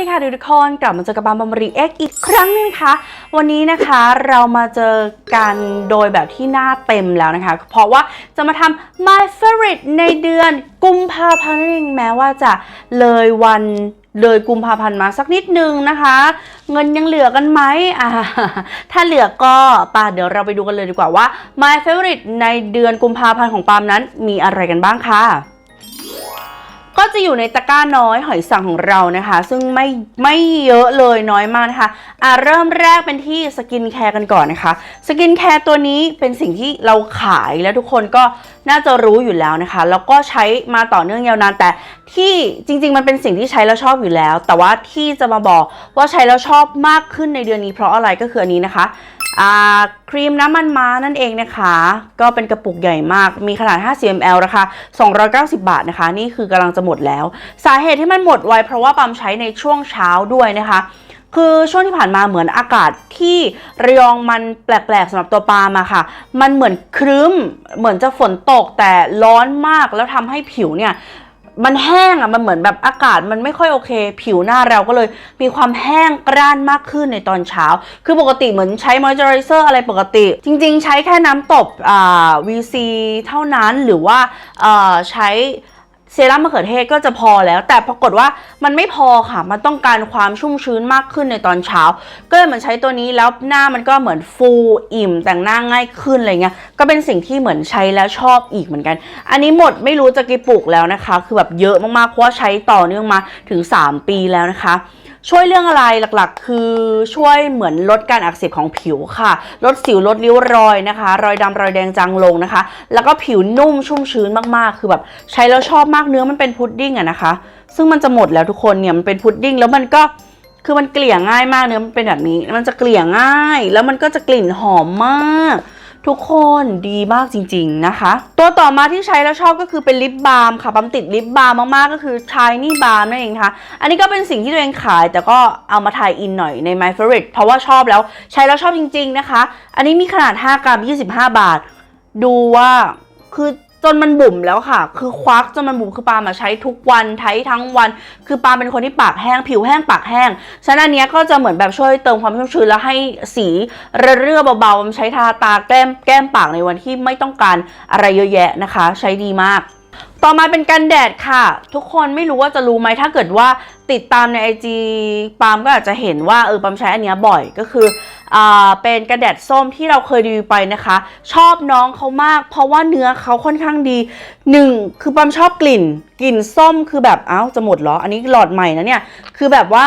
ดีค่ะทุกคนกลับมาเจอกับบามบอมรีเอ็กอีกครั้งนึงนะคะ วันนี้นะคะเรามาเจอกันโดยแบบที่หน้าเต็มแล้วนะคะ เพราะว่าจะมาทำ my favorite ในเดือนกุมภาพันธ์นั่นเองแม้ว่าจะเลยวันเลยกุมภาพันธ์มาสักนิดนึงนะคะ เงินยังเหลือกันไหมอ่าถ้าเหลือก็ป่าเดี๋ยวเราไปดูกันเลยดีกว่าว่า my favorite ในเดือนกุมภาพันธ์ของปามนั้นมีอะไรกันบ้างค่ะ ก็จะอยู่ในตะกร้าน้อยหอยสังของเรานะคะ ซึ่งไม่ไม่เยอะเลยน้อยมากนะคะอะเริ่มแรกเป็นที่สกินแคร์กันก่อนนะคะ สกินแคร์ตัวนี้เป็นสิ่งที่เราขายแล้วทุกคนก็น่าจะรู้อยู่แล้วนะคะ แล้วก็ใช้มาต่อเนื่องยาวนานแต่ที่จริง ๆ มันเป็นสิ่งที่ใช้แล้วชอบอยู่แล้ว แต่ว่าที่จะมาบอกว่าใช้แล้วชอบมากขึ้นในเดือนนี้เพราะอะไรก็คืออันนี้นะคะ ครีมน้ำมันม้านั่นเองนะคะ ก็เป็นกระปุกใหญ่มาก มีขนาด 50 ml ราคา290 บาทนะคะ นี่คือกำลังจะหมดแล้ว สาเหตุที่มันหมดไวเพราะว่าปั๊มใช้ในช่วงเช้าด้วยนะคะคือช่วงที่ผ่านมาเหมือนอากาศที่ระยองมันแปลกๆสำหรับตัวปาล์มอะค่ะ มันเหมือนครึ้ม เหมือนจะฝนตกแต่ร้อนมากแล้วทำให้ผิวเนี่ย มันแห้งอะมันเหมือนแบบอากาศมันไม่ค่อยโอเค ผิวหน้าเราก็เลยมีความแห้งกร้านมากขึ้นในตอนเช้า คือปกติเหมือนใช้มอยเจอไรเซอร์อะไรปกติ จริง ๆ ใช้แค่น้ำตบอ่า VC เท่านั้นหรือว่าอ่าใช้ เซรั่มมะเขือเทศก็จะพอแล้ว แต่ปรากฏว่ามันไม่พอค่ะ มันต้องการความชุ่มชื้นมากขึ้นในตอนเช้า ก็เลยเหมือนใช้ตัวนี้แล้วหน้ามันก็เหมือนฟูอิ่มแต่งหน้าง่ายขึ้นอะไรเงี้ย ก็เป็นสิ่งที่เหมือนใช้แล้วชอบอีกเหมือนกัน อันนี้หมดไม่รู้จะกี่ปุกแล้วนะคะ คือแบบเยอะมากๆเพราะว่าใช้ต่อเนื่องมาถึง 3 ปีแล้วนะคะ ช่วยเรื่องอะไรหลักๆ คือช่วยเหมือนลดการอักเสบของผิวค่ะ ลดสิวลดริ้วรอยนะคะ รอยดำรอยแดงจางลงนะคะ แล้วก็ผิวนุ่มชุ่มชื้นมากๆ คือแบบใช้แล้วชอบมากเนื้อมันเป็นพุดดิ้งอะนะคะ ซึ่งมันจะหมดแล้วทุกคนเนี่ยมันเป็นพุดดิ้งแล้วมันก็คือมันเกลี่ยง่ายมากเนื้อมันเป็นแบบนี้ มันจะเกลี่ยง่าย แล้วมันก็จะกลิ่นหอมมาก ทุกคนดีมากจริง ๆนะคะ ตัวต่อมาที่ใช้แล้วชอบก็คือเป็นลิปบาล์มค่ะปั๊มติดลิปบาล์มมากๆก็คือชายนี่บาล์มนั่นเองนะคะอันนี้ก็เป็นสิ่งที่ตัวเองขาย แต่ก็เอามาถ่ายอินหน่อยใน My Favorite เพราะว่าชอบแล้วใช้แล้วชอบจริง ๆนะคะ อันนี้มีขนาด 5 กรัม 25 บาท ดูว่าคือ จนมันบุ่มแล้วค่ะ คือควักจนมันบุ่มคือปามาใช้ทุกวันใช้ทั้งวัน คือปาเป็นคนที่ปากแห้ง ผิวแห้งปากแห้ง ฉะนั้นอันเนี้ยก็จะเหมือนแบบช่วยเติมความชุ่มชื้นแล้วให้สีเรื่อเบาๆใช้ทาตาแก้มแก้มปากในวันที่ไม่ต้องการอะไรเยอะแยะนะคะ ใช้ดีมาก ต่อมาเป็นกันแดดค่ะ ทุกคนไม่รู้ว่าจะรู้ไหมถ้าเกิดว่าติดตามใน IG ปามก็อาจจะเห็นว่าเออปามใช้อันเนี้ยบ่อยก็คืออ่าเป็นกันแดดส้มที่เราเคยรีวิวไปนะคะ ชอบน้องเขามาก เพราะว่าเนื้อเขาค่อนข้างดีหนึ่งคือปามชอบกลิ่น กลิ่นส้มคือแบบเอ้าจะหมดเหรอ อันนี้หลอดใหม่นะเนี่ยคือแบบว่า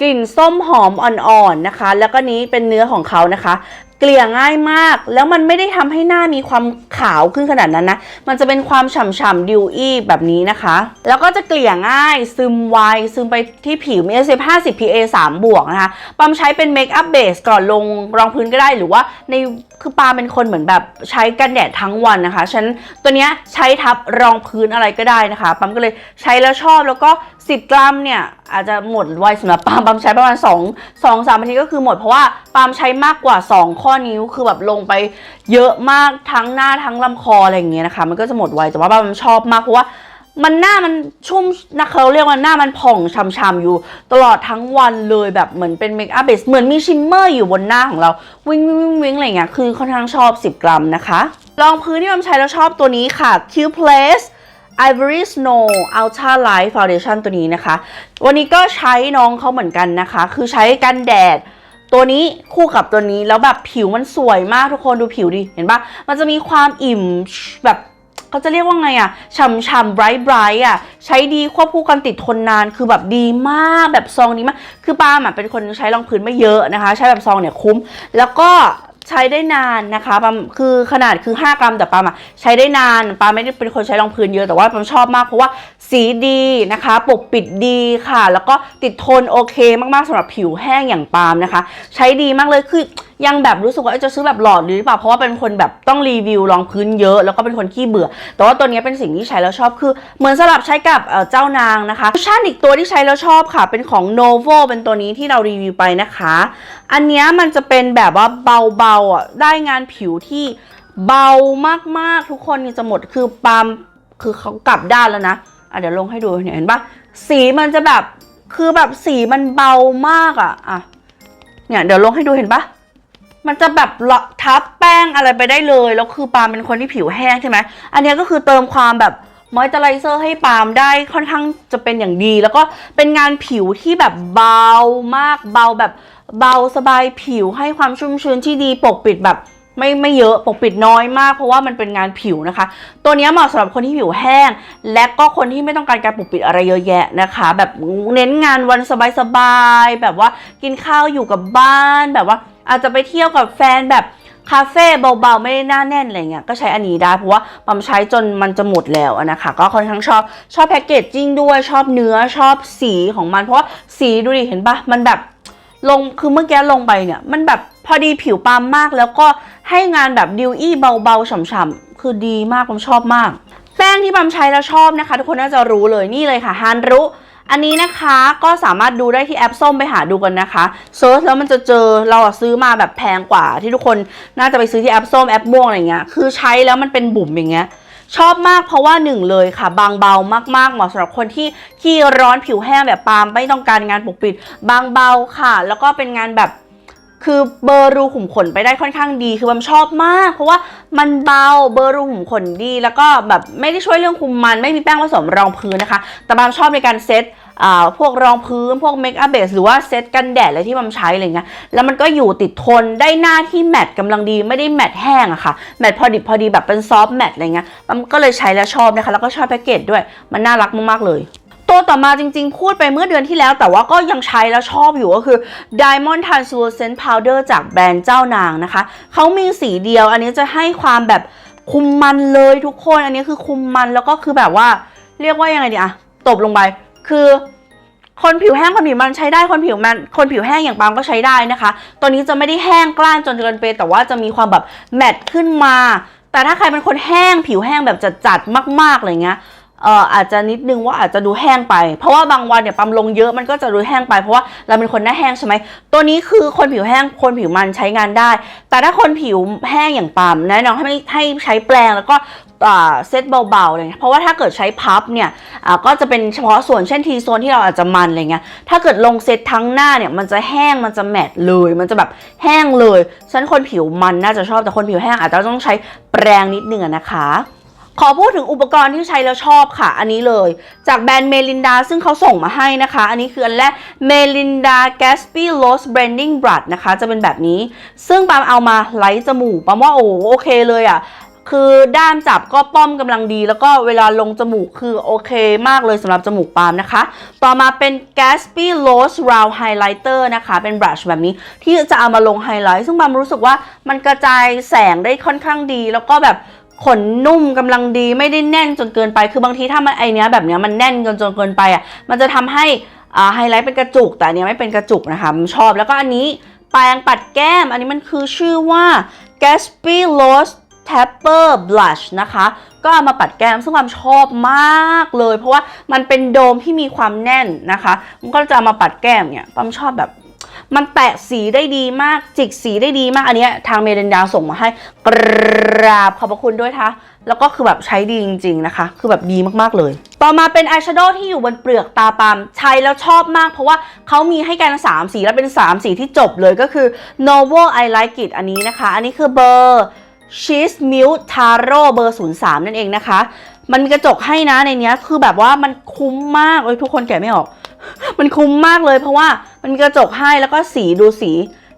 กลิ่นส้มหอมอ่อนๆนะคะ แล้วก็นี้เป็นเนื้อของเขานะคะ เกลี่ยง่ายมาก แล้วมันไม่ได้ทำให้หน้ามีความขาวขึ้นขนาดนั้นนะ มันจะเป็นความฉ่ำๆดิวอี้แบบนี้นะคะ แล้วก็จะเกลี่ยง่ายซึมไวซึมไปที่ผิวมี SPF 50 PA 3 บวกนะคะ ปั๊มใช้เป็นเมคอัพเบสก่อนลงรองพื้นก็ได้หรือว่าในคือปาเป็นคนเหมือนแบบใช้กันแดดทั้งวันนะคะฉันตัวเนี้ยใช้ทับรองพื้นอะไรก็ได้นะคะ ปั๊มก็เลยใช้แล้วชอบแล้วก็ 10 กรัมเนี่ยอาจจะหมดไวสำหรับปาล์มปาล์มใช้ประมาณ2 2 3นาทีก็คือหมดเพราะว่าปาล์มใช้มากกว่า 2 ข้อนิ้วคือแบบลงไปเยอะมากทั้งหน้าทั้งลำคออะไรอย่างเงี้ยนะคะ มันก็จะหมดไวแต่ว่าปาล์มชอบมากเพราะว่ามันหน้ามันชุ่มนะเขาเรียกว่าหน้ามันผ่องช่ำๆอยู่ ตลอดทั้งวันเลยแบบเหมือนเป็นเมคอัพเบสเหมือนมีชิมเมอร์อยู่บนหน้าของเราวิงวิงวิงวิงอะไรเงี้ยคือค่อนข้างชอบ 10 กรัมนะคะรองพื้นที่มันใช้แล้วชอบตัวนี้ค่ะ Q Place Ivory Snow Ultra Light Foundation ตัวนี้นะคะ วันนี้ก็ใช้น้องเขาเหมือนกันนะคะ คือใช้กันแดดตัวนี้คู่กับตัวนี้แล้วแบบผิวมันสวยมากทุกคนดูผิวดิ เห็นปะมันจะมีความอิ่มแบบเขาจะเรียกว่าไงอะฉ่ำๆ bright bright อะใช้ดีควบคู่กันติดทนนานคือแบบดีมากแบบซองดีมาก คือปาล์มอะเป็นคนใช้รองพื้นไม่เยอะนะคะ ใช้แบบซองเนี่ยคุ้ม แล้วก็ ใช้ได้นานนะคะปามคือขนาดคือ 5 กรัมแต่ปามอะใช้ได้นานปามไม่ได้เป็นคนใช้รองพื้นเยอะแต่ว่าปามชอบมากเพราะว่าสีดีนะคะ ปกปิดดีค่ะ แล้วก็ติดทนโอเค มากๆสำหรับผิวแห้งอย่างปามนะคะ ใช้ดีมากเลยคือ ยังแบบรู้สึกว่าจะซื้อแบบหลอดหรือเปล่าเพราะว่าเป็นคนแบบต้องรีวิวรองพื้นเยอะ แล้วก็เป็นคนขี้เบื่อ แต่ว่าตัวนี้เป็นสิ่งที่ใช้แล้วชอบคือเหมือนสลับใช้กับเจ้านางนะคะคุชชั่นอีกตัวที่ใช้แล้วชอบค่ะ เป็นของ Novo เป็นตัวนี้ที่เรารีวิวไปนะคะ อันนี้มันจะเป็นแบบว่าเบาๆอะได้งานผิวที่เบามากๆทุกคนนี่จะหมดคือปาล์มคือเขากลับด้านแล้วนะอะเดี๋ยวลงให้ดูเนี่ยเห็นปะสีมันจะแบบคือแบบสีมันเบามากอะอะเนี่ยเดี๋ยวลงให้ดูเห็นปะ มันจะแบบละทับแป้งอะไรไปได้เลย แล้วคือปาล์มเป็นคนที่ผิวแห้งใช่ไหมอันนี้ก็คือเติมความแบบมอยเจอไรเซอร์ให้ปาล์มได้ค่อนข้างจะเป็นอย่างดี แล้วก็เป็นงานผิวที่แบบเบามากเบาแบบเบาสบายผิวให้ความชุ่มชื้นที่ดีปกปิดแบบไม่ไม่เยอะปกปิดน้อยมาก เพราะว่ามันเป็นงานผิวนะคะ ตัวนี้เหมาะสำหรับคนที่ผิวแห้ง และก็คนที่ไม่ต้องการการปกปิดอะไรเยอะแยะนะคะ แบบเน้นงานวันสบายๆแบบว่ากินข้าวอยู่กับบ้านแบบว่า อาจจะไปเที่ยวกับแฟนแบบคาเฟ่เบาๆ ไม่ได้หน้าแน่นอะไรเงี้ยก็ใช้อันนี้ได้เพราะว่าปั๊มใช้จนมันจะหมดแล้วนะคะ ก็ค่อนข้างชอบชอบแพคเกจจิ้งด้วยชอบเนื้อชอบสีของมัน เพราะว่าสีดูดิเห็นปะมันแบบลงคือเมื่อกี้ลงไปเนี่ยมันแบบพอดีผิวปาล์มมากแล้วก็ให้งานแบบดิวอี้เบาๆฉ่ำๆคือดีมากผมชอบมาก แป้งที่ปาล์มใช้แล้วชอบนะคะ ทุกคนน่าจะรู้เลยนี่เลยค่ะฮันรุ อันนี้นะคะก็สามารถดูได้ที่แอปส้มไปหาดูกันนะคะเซิร์ชแล้วมันจะเจอเราซื้อมาแบบแพงกว่า ที่ทุกคนน่าจะไปซื้อที่แอปส้มแอปม่วงอะไรเงี้ยคือใช้แล้วมันเป็นบุ๋มอย่างเงี้ยชอบมากเพราะว่าหนึ่งเลยค่ะ บางเบามากๆเหมาะสำหรับคนที่ขี้ร้อนผิวแห้งแบบปาล์มไม่ต้องการงานปกปิด บางเบาค่ะ แล้วก็เป็นงานแบบ คือเบอร์รูขุมขนไปได้ค่อนข้างดี คือบัมชอบมาก เพราะว่ามันเบาเบอร์รูขุมขนดี แล้วก็แบบไม่ได้ช่วยเรื่องคุมมัน ไม่มีแป้งผสมรองพื้นนะคะ แต่บัมชอบในการเซตอ่าพวกรองพื้น พวกเมคอัพเบสหรือว่าเซตกันแดดอะไรที่บัมใช้อะไรเงี้ย แล้วมันก็อยู่ติดทนได้หน้าที่แมตต์กำลังดีไม่ได้แมตต์แห้งอะค่ะ แมตต์พอดิบพอดีแบบเป็นซอฟต์แมตต์อะไรเงี้ยบัมก็เลยใช้แล้วชอบนะคะ แล้วก็ชอบแพ็กเกจด้วย มันน่ารักมากๆเลย ตัวต่อมาจริงๆ พูดไปเมื่อเดือนที่แล้ว แต่ว่าก็ยังใช้แล้วชอบอยู่ก็คือ Diamond Translucent Powder จากแบรนด์เจ้านางนะคะ เขามีสีเดียว อันนี้จะให้ความแบบคุมมันเลยทุกคน อันนี้คือคุมมันแล้วก็คือแบบว่า เรียกว่ายังไงดีอะตบลงไป คือคนผิวแห้งคนผิวมันใช้ได้คนผิวมันคนผิวแห้งอย่างปามก็ใช้ได้นะคะ ตัวนี้จะไม่ได้แห้งกล้านจนเกินไปแต่ว่าจะมีความแบบแมตต์ขึ้นมา แต่ถ้าใครเป็นคนแห้งผิวแห้งแบบจัดๆมากๆอะไรเงี้ย เอ่ออาจจะนิดนึงว่าอาจจะดูแห้งไป เพราะว่าบางวันเนี่ยปั๊มลงเยอะมันก็จะดูแห้งไปเพราะว่าเราเป็นคนหน้าแห้งใช่ไหมตัวนี้คือคนผิวแห้งคนผิวมันใช้งานได้ แต่ถ้าคนผิวแห้งอย่างปั๊มแนะนำให้ให้ใช้แปรงแล้วก็เซตเบาๆเลยเพราะว่าถ้าเกิดใช้พับเนี่ยก็จะเป็นเฉพาะส่วนเช่นทีโซนที่เราอาจจะมันอะไรเงี้ยถ้าเกิดลงเซตทั้งหน้าเนี่ยมันจะแห้งมันจะแมตต์เลย มันจะแบบแห้งเลยฉันคนผิวมันน่าจะชอบแต่คนผิวแห้งอาจจะต้องใช้แปรงนิดนึงนะคะ ขอพูดถึงอุปกรณ์ที่ใช้แล้วชอบค่ะ อันนี้เลย จากแบรนด์เมลินดาซึ่งเขาส่งมาให้นะคะ อันนี้คืออันแรกเมลินดา Gatsby Rose Blending Brush นะคะ จะเป็นแบบนี้ ซึ่งปามเอามาไล้จมูกปามว่าโอ้โอเคเลยอะคือด้ามจับก็ป้อมกำลังดี แล้วก็เวลาลงจมูกคือโอเคมากเลยสำหรับจมูกปาล์มนะคะ ต่อมาเป็น Gatsby Rose Round Highlighter นะคะ เป็นบรัชแบบนี้ที่จะเอามาลงไฮไลท์ซึ่งปาล์มรู้สึกว่ามันกระจายแสงได้ค่อนข้างดี แล้วก็แบบ ขนนุ่มกำลังดีไม่ได้แน่นจนเกินไป คือบางทีถ้ามันไอเนี้ยแบบเนี้ยมันแน่นจนจนเกินไปอะมันจะทำให้อ่าไฮไลท์เป็นกระจุก แต่อันเนี้ยไม่เป็นกระจุกนะคะมันชอบแล้วก็อันนี้แปรงปัดแก้ม อันนี้มันคือชื่อว่า Gatsby Rose Tapper Blush นะคะ ก็เอามาปัดแก้มซึ่งความชอบมากเลย เพราะว่ามันเป็นโดมที่มีความแน่นนะคะ มันก็จะเอามาปัดแก้มเนี่ยปั๊มชอบแบบ มันแตะสีได้ดีมาก จิกสีได้ดีมากอันนี้ทางเมเดนดาส่งมาให้กราบขอบพระคุณด้วยคะแล้วก็คือแบบใช้ดีจริง ๆนะคะ คือแบบดีมากๆเลย ต่อมาเป็นอายแชโดว์ที่อยู่บนเปลือกตาปามใช้แล้วชอบมาก เพราะว่าเขามีให้กัน 3 สีแล้วเป็น 3 สีที่จบเลยก็คือ Novel I Like It อันนี้นะคะ อันนี้คือเบอร์ Cheese Milk Taro เบอร์ 03 นั่นเองนะคะ มันมีกระจกให้นะในนี้คือแบบว่ามันคุ้มมากเลยทุกคนแกะไม่ออก มันคุ้มมากเลย เพราะว่ามันมีกระจกให้แล้วก็สีดูสี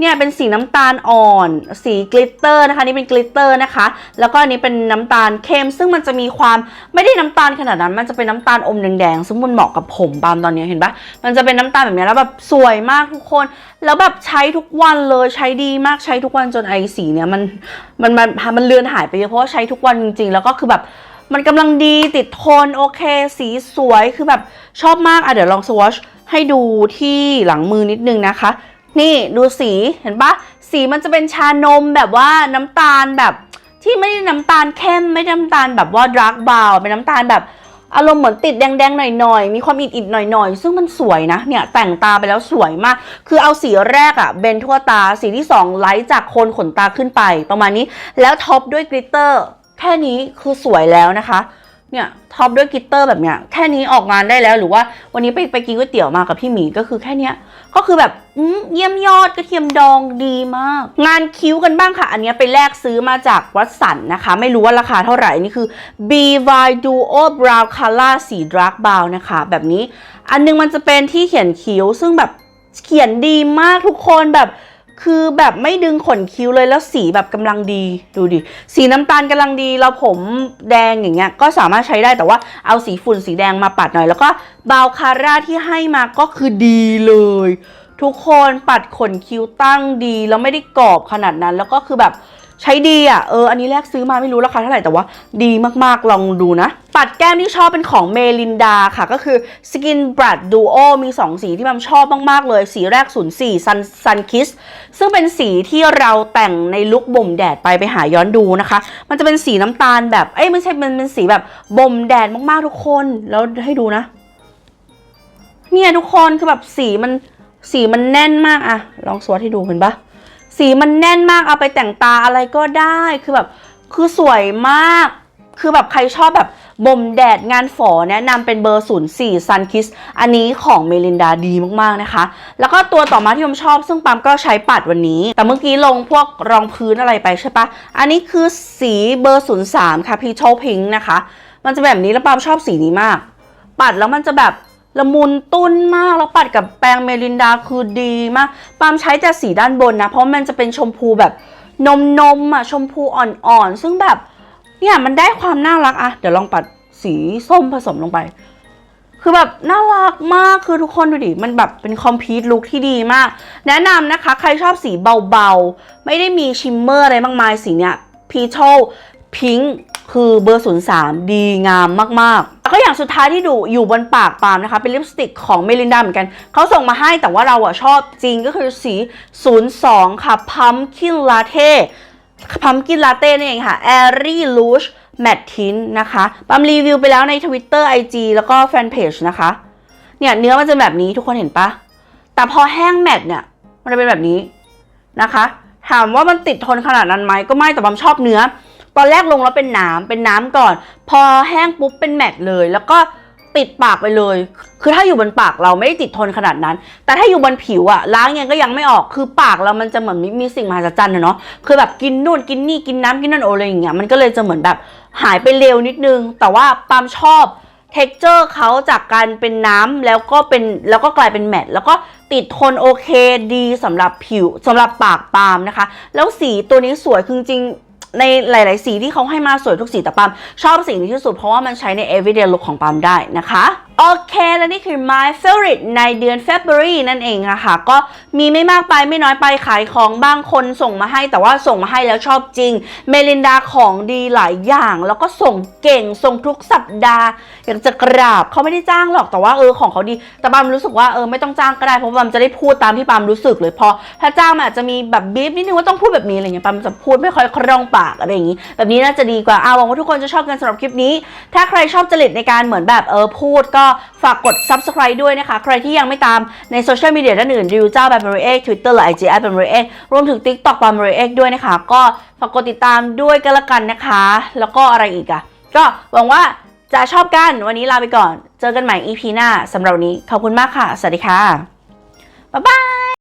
เนี่ยเป็นสีน้ำตาลอ่อน สีกลิตเตอร์นะคะนี่เป็นกลิตเตอร์นะคะ แล้วก็อันนี้เป็นน้ำตาลเข้ม ซึ่งมันจะมีความไม่ได้น้ำตาลขนาดนั้น มันจะเป็นน้ำตาลอมแดงๆซึ่งมันเหมาะกับผมปามตอนนี้เห็นปะมันจะเป็นน้ำตาลแบบนี้แล้วแบบสวยมากทุกคน แล้วแบบใช้ทุกวันเลยใช้ดีมากใช้ทุกวันจนไอสีเนี่ยมันมันมันมันเลือนหายไปเยอะเพราะว่าใช้ทุกวันจริงๆ แล้วก็คือแบบมันกำลังดีติดทนโอเค สีสวยคือแบบชอบมากอะเดี๋ยวลองสวอช ให้ดูที่หลังมือนิดนึงนะคะ นี่ดูสีเห็นปะสีมันจะเป็นชานมแบบว่าน้ำตาลแบบที่ไม่ได้น้ำตาลเข้มไม่ได้น้ำตาลแบบว่าดาร์กบาวเป็นน้ำตาลแบบอารมณ์เหมือนติดแดงๆหน่อยๆ มีความอิดๆหน่อยๆ ซึ่งมันสวยนะ เนี่ยแต่งตาไปแล้วสวยมาก คือเอาสีแรกอะเบนทั่วตา สีที่สองไลท์จากโคนขนตาขึ้นไป ประมาณนี้ แล้วท็อปด้วยกลิตเตอร์ แค่นี้คือสวยแล้วนะคะ เนี่ยท็อปด้วยกิตเตอร์แบบเนี้ยแค่นี้ออกงานได้แล้วหรือว่าวันนี้ไปไปกินก๋วยเตี๋ยวมากับพี่หมีก็คือแค่เนี้ยก็คือแบบอืมเยี่ยมยอดกระเทียมดองดีมาก งานคิ้วกันบ้างค่ะ อันนี้ไปแลกซื้อมาจากวัดสันนะคะ ไม่รู้ว่าราคาเท่าไหร่นี่คือ B Y Duo Brow Color สี Dark Brown นะคะ แบบนี้อันนึงมันจะเป็นที่เขียนคิ้วซึ่งแบบเขียนดีมากทุกคนแบบ คือแบบไม่ดึงขนคิ้วเลยแล้วสีแบบกำลังดีดูดิสีน้ำตาลกำลังดีเราผมแดงอย่างเงี้ยก็สามารถใช้ได้แต่ว่าเอาสีฝุ่นสีแดงมาปัดหน่อย แล้วก็บาวคาร่าที่ให้มาก็คือดีเลย ทุกคนปัดขนคิ้วตั้งดีแล้วไม่ได้กรอบขนาดนั้น แล้วก็คือแบบ ใช้ดีอะเอออันนี้แรกซื้อมาไม่รู้ราคาเท่าไหร่แต่ว่า ดีมากๆลองดูนะ ปัดแก้มที่ชอบเป็นของเมลินดาค่ะ ก็คือ Skin Brad Duo มี 2 สีที่มันชอบมากๆเลย สีแรก 04 Sun Sun Kiss ซึ่งเป็นสีที่เราแต่งในลุคบ่มแดดไปไปหาย้อนดูนะคะ มันจะเป็นสีน้ำตาลแบบเอ้ยไม่ใช่มันเป็นสีแบบบ่มแดดมากๆทุกคนแล้วให้ดูนะ เนี่ยทุกคนคือแบบสีมันสีมันแน่นมากอะลองสวดให้ดูเห็นปะ สีมันแน่นมากเอาไปแต่งตาอะไรก็ได้คือแบบคือสวยมาก คือแบบใครชอบแบบบ่มแดดงานฝอแนะนำเป็นเบอร์ 04 Sun Kiss อันนี้ของเมลินดาดีมากๆนะคะ แล้วก็ตัวต่อมาที่ผมชอบซึ่งปั๊มก็ใช้ปัดวันนี้ แต่เมื่อกี้ลงพวกรองพื้นอะไรไปใช่ปะอันนี้คือสีเบอร์ 03 ค่ะ Peach Pink นะคะ มันจะแบบนี้แล้วปั๊มชอบสีนี้มาก ปัดแล้วมันจะแบบ ละมุนตุ้นมาก แล้วปัดกับแปรงเมลินดาคือดีมากปาล์มใช้แต่สีด้านบนนะ เพราะมันจะเป็นชมพูแบบนมนมอะชมพูอ่อนๆ ซึ่งแบบเนี่ยมันได้ความน่ารักอะเดี๋ยวลองปัดสีส้มผสมลงไป คือแบบน่ารักมากคือทุกคนดูดิ มันแบบเป็นคอมพลีทลุคที่ดีมาก แนะนำนะคะ ใครชอบสีเบาๆ ไม่ได้มีชิมเมอร์อะไรมากมายสีเนี้ยพีชพิงค์ คือเบอร์ 03 ดีงามมากๆแล้วก็อย่างสุดท้ายที่ดูอยู่บนปากปาล์มนะคะ เป็นลิปสติกของเมลินดาเหมือนกัน เขาส่งมาให้แต่ว่าเราอะชอบจริงก็คือสี 02 ค่ะ Pumpkin Latte Pumpkin Latte นี่เองค่ะ Airy Rouge Matte Tint นะคะปาล์มรีวิวไปแล้วใน Twitter IG แล้วก็แฟนเพจนะคะ เนี่ยเนื้อมันจะแบบนี้ทุกคนเห็นปะ แต่พอแห้งแมตต์เนี่ย มันจะเป็นแบบนี้นะคะ ถามว่ามันติดทนขนาดนั้นไหมก็ไม่แต่บามชอบเนื้อ ตอนแรกลงแล้วเป็นน้ำเป็นน้ำก่อน พอแห้งปุ๊บเป็นแมตเลย แล้วก็ติดปากไปเลย คือถ้าอยู่บนปากเราไม่ได้ติดทนขนาดนั้น แต่ถ้าอยู่บนผิวอะล้างยังก็ยังไม่ออก คือปากเรามันจะเหมือนมีมีสิ่งมหัศจรรย์อะเนาะ คือแบบกินนู่นกินนี่กินน้ำกินนั่นโออะไรอย่างเงี้ย มันก็เลยจะเหมือนแบบหายไปเร็วนิดนึง แต่ว่าปาล์มชอบเท็กเจอร์เขาจากการเป็นน้ำแล้วก็เป็นแล้วก็กลายเป็นแมตแล้วก็ติดทนโอเคดีสำหรับผิวสำหรับปากปาล์มนะคะ แล้วสีตัวนี้สวยคือจริง ในหลาย ๆ สีที่เขาให้มาสวยทุกสีแต่ปามชอบสีนี้ที่สุดเพราะว่ามันใช้ใน everyday look ของปามได้นะคะ โอเค และนี่คือ my favorite ในเดือน February นั่นเองนะคะก็มีไม่มากไปไม่น้อยไปขายของบางคนส่งมาให้แต่ว่าส่งมาให้แล้วชอบจริง เมลินดาของดีหลายอย่าง แล้วก็ส่งเก่งส่งทุกสัปดาห์ อยากจะกราบเขาไม่ได้จ้างหรอกแต่ว่าเออของเขาดี แต่ปามรู้สึกว่าเออไม่ต้องจ้างก็ได้เพราะปามจะได้พูดตามที่ปามรู้สึกเลยพอถ้าจ้างมันอาจจะมีแบบบีบนิดนึงว่าต้องพูดแบบนี้อะไรเงี้ยปามจะพูดไม่ค่อยคล่องปากอะไรอย่างงี้ แบบนี้น่าจะดีกว่าอาหวังว่าทุกคนจะชอบกันสำหรับคลิปนี้ ถ้าใครชอบจริตในการเหมือนแบบเออพูดก็ฝากกด subscribe ด้วยนะคะ ใครที่ยังไม่ตามในโซเชียลมีเดียด้านอื่นดิวเจ้าแบบบริเอกทวิตเตอร์หรือไอจีแอดแบบบริเอกรวมถึง TikTok แบบบริเอกด้วยนะคะ ก็ฝากกดติดตามด้วยกันละกันนะคะ แล้วก็อะไรอีกอะก็หวังว่าจะชอบกันวันนี้ลาไปก่อน เจอกันใหม่ EP หน้าสำหรับวันนี้ขอบคุณมากค่ะ สวัสดีค่ะ บ๊ายบาย